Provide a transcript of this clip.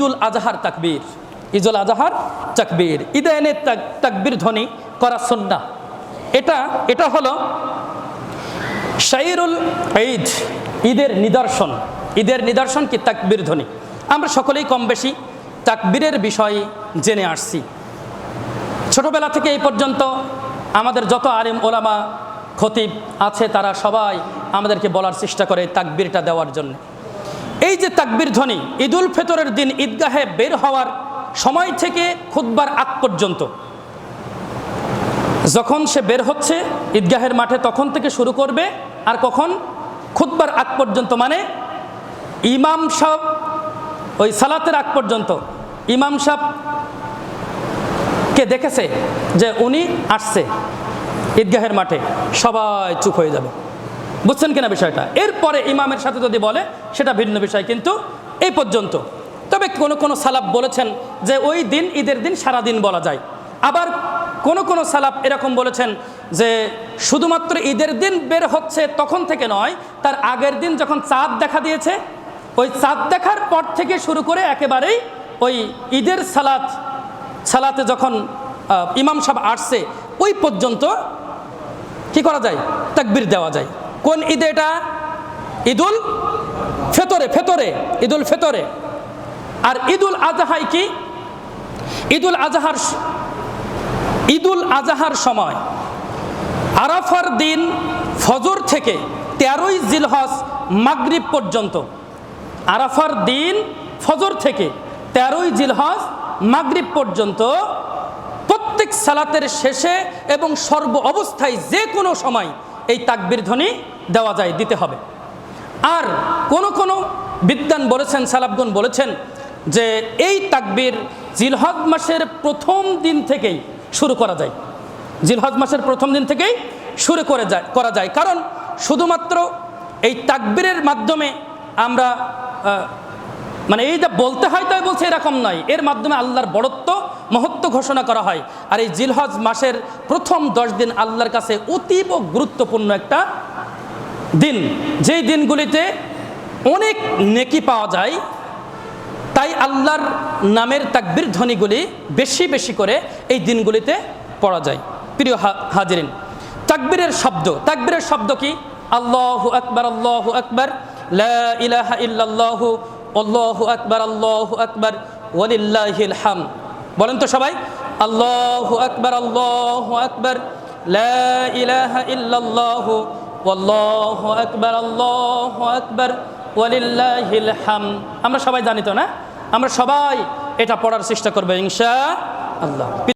ঈদুল আজহার তাকবীর। ঈদুল আজহার তাকবীর। ঈদায়নের তাকবীর ধ্বনি করা সন্না এটা এটা হলো শাইরুল ঈদ, ঈদের নিদর্শন। ঈদের নিদর্শন কি? তাকবীর ধ্বনি। আমরা সকলেই কম বেশি তাকবীরের বিষয়ে জেনে আসছি। ছোটবেলা থেকে এই পর্যন্ত আমাদের যত আলিম ওলামা, খতিব আছে, তারা সবাই আমাদেরকে বলার চেষ্টা করে তাকবীরটা দেওয়ার জন্য। এই যে তাকবীর ধ্বনি, ঈদুল ফেতরের দিন ঈদগাহে বের হওয়ার সময় থেকে খুতবার আগ পর্যন্ত। যখন সে বের হচ্ছে ঈদগাহের মাঠে, তখন থেকে শুরু করবে, আর কখন? খুতবার আগ পর্যন্ত মানে ইমাম সাহ ওই সালাতের আগ পর্যন্ত। ইমাম সাহ কে দেখেছে যে উনি আসছে ঈদগাহের মাঠে? সবাই চুপ হয়ে যাবে। বুঝছেন কিনা বিষয়টা? এরপরে ইমামের সাথে যদি বলে সেটা ভিন্ন বিষয় কিন্তু এই পর্যন্ত। তবে কোনো কোনো সালাপ বলেছেন যে ওই দিন ঈদের দিন সারা দিন বলা যায়। আবার কোনো কোনো সালাপ এরকম বলেছেন যে শুধুমাত্র ঈদের দিন বের হচ্ছে তখন থেকে নয়, তার আগের দিন যখন চাঁদ দেখা দিয়েছে, ওই চাঁদ দেখার পর থেকে শুরু করে একেবারেই ওই ঈদের সালাত, সালাতে যখন ইমাম সাহেব আসছে, ওই পর্যন্ত কি করা যায়? তাকবির দেওয়া যায়। কোন ঈদে এটা? ঈদুল ফেতরে ফেতরে, ঈদুল ফেতরে। আর ঈদুল আজহাই কি? ঈদুল আজহার ঈদুল আজহার সময়। আরাফার দিন ফজর থেকে তেরোই জিলহজ মাগরিব পর্যন্ত। আরাফার দিন ফজর থেকে তেরোই জিলহজ মাগরিব পর্যন্ত প্রত্যেক সালাতের শেষে এবং সর্ব অবস্থায় যে কোনো সময় এই তাকবির ধ্বনি দেওয়া যায়, দিতে হবে। আর কোন কোন বিদ্যান বলেছেন সালাবগুন বলেছেন যে এই তাকবির জিলহজ মাসের প্রথম দিন থেকেই শুরু করা যায়। জিলহজ মাসের প্রথম দিন থেকেই শুরু করে যায়, করা যায়। কারণ শুধুমাত্র এই তাকবীরের মাধ্যমে আমরা মানে এই যে বলতে হয় তাই বলছে এরকম নয়। এর মাধ্যমে আল্লাহর বড়ত্ব, মহত্ব ঘোষণা করা হয়। আর এই জিলহজ মাসের প্রথম দশ দিন আল্লাহর কাছে অতীব গুরুত্বপূর্ণ একটা দিন, যেই দিনগুলিতে অনেক নেকি পাওয়া যায়, তাই আল্লাহর নামের তাকবির ধ্বনিগুলি বেশি বেশি করে এই দিনগুলিতে পড়া যায়। প্রিয় হাজিরিন, তাকবীরের শব্দ তাকবীরের শব্দ কি? আল্লাহু আকবার আল্লাহু আকবার ইলাহা ইল্লাল্লাহু, আল্লাহু আকবার আল্লাহু আকবার, ওয়ালিল্লাহিল হাম বলেন তো সবাই, আল্লাহু আকবার আল্লাহু আকবার, লা ইলাহা ইল্লাল্লাহু আল্লাহু আকবার আল্লাহু আকবার ওয়ালিল্লাহিল হাম আমরা সবাই জানি তো না? আমরা সবাই এটা পড়ার চেষ্টা করব, ইনশা আল্লাহ।